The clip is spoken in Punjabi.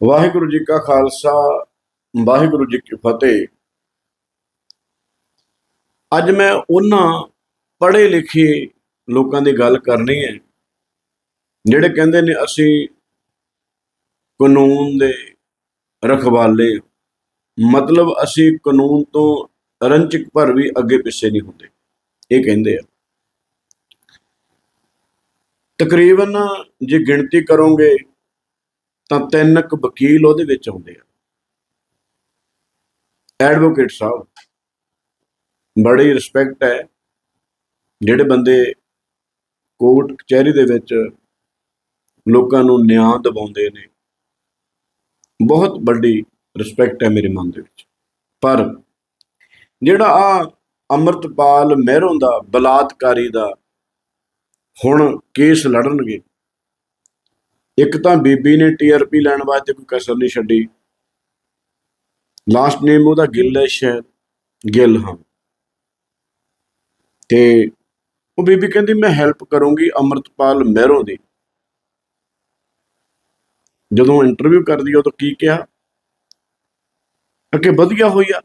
ਵਾਹਿਗੁਰੂ ਜੀ ਕਾ ਖਾਲਸਾ, ਵਾਹਿਗੁਰੂ ਜੀ ਕੀ ਫਤਿਹ। ਅੱਜ ਮੈਂ ਉਹਨਾਂ ਪੜ੍ਹੇ ਲਿਖੇ ਲੋਕਾਂ ਦੀ ਗੱਲ ਕਰਨੀ ਹੈ, ਜਿਹੜੇ ਕਹਿੰਦੇ ਨੇ ਅਸੀਂ ਕਾਨੂੰਨ ਦੇ ਰਖਵਾਲੇ ਮਤਲਬ ਅਸੀਂ ਕਾਨੂੰਨ ਤੋਂ ਰੰਚਕ ਭਰ ਵੀ ਅੱਗੇ ਪਿੱਛੇ ਨਹੀਂ ਹੁੰਦੇ, ਇਹ ਕਹਿੰਦੇ ਆ। ਤਕਰੀਬਨ ਜੇ ਗਿਣਤੀ ਕਰੋਗੇ ਤਾਂ ਤਿੰਨ ਕੁ ਵਕੀਲ ਉਹਦੇ ਵਿੱਚ ਆਉਂਦੇ ਆ। ਐਡਵੋਕੇਟ ਸਾਹਿਬ, ਬੜੀ ਰਿਸਪੈਕਟ ਹੈ। ਜਿਹੜੇ ਬੰਦੇ ਕੋਰਟ ਕਚਹਿਰੀ ਦੇ ਵਿੱਚ ਲੋਕਾਂ ਨੂੰ ਨਿਆਂ ਦਿਵਾਉਂਦੇ ਨੇ, ਬਹੁਤ ਵੱਡੀ ਰਿਸਪੈਕਟ ਹੈ ਮੇਰੇ ਮਨ ਦੇ ਵਿੱਚ। ਪਰ ਜਿਹੜਾ ਆ ਅਮਰਤਪਾਲ ਮਹਿਰੋਂ ਦਾ ਬਲਾਤਕਾਰੀ ਦਾ ਹੁਣ ਕੇਸ ਲੜਨਗੇ ਇੱਕ ਤਾਂ ਬੀਬੀ ਨੇ ਟੀਆਰਪੀ ਲੈਣ ਵਾਸਤੇ ਕੋਈ ਕਸਰ ਨਹੀਂ ਛੱਡੀ। ਲਾਸਟ ਨੇਮ ਉਹਦਾ ਗਿੱਲ ਹੈ ਸ਼ਾਇਦ ਗਿੱਲ, ਹਾਂ। ਤੇ ਉਹ ਬੀਬੀ ਕਹਿੰਦੀ, ਮੈਂ ਹੈਲਪ ਕਰੂੰਗੀ ਅਮਰਤਪਾਲ ਮਹਿਰੋਂ ਦੀ। ਜਦੋਂ ਇੰਟਰਵਿਊ ਕਰਦੀ ਉਹ ਤਾਂ ਕੀ ਕਿਹਾ? ਕਿ ਵਧੀਆ ਹੋਈ ਆ।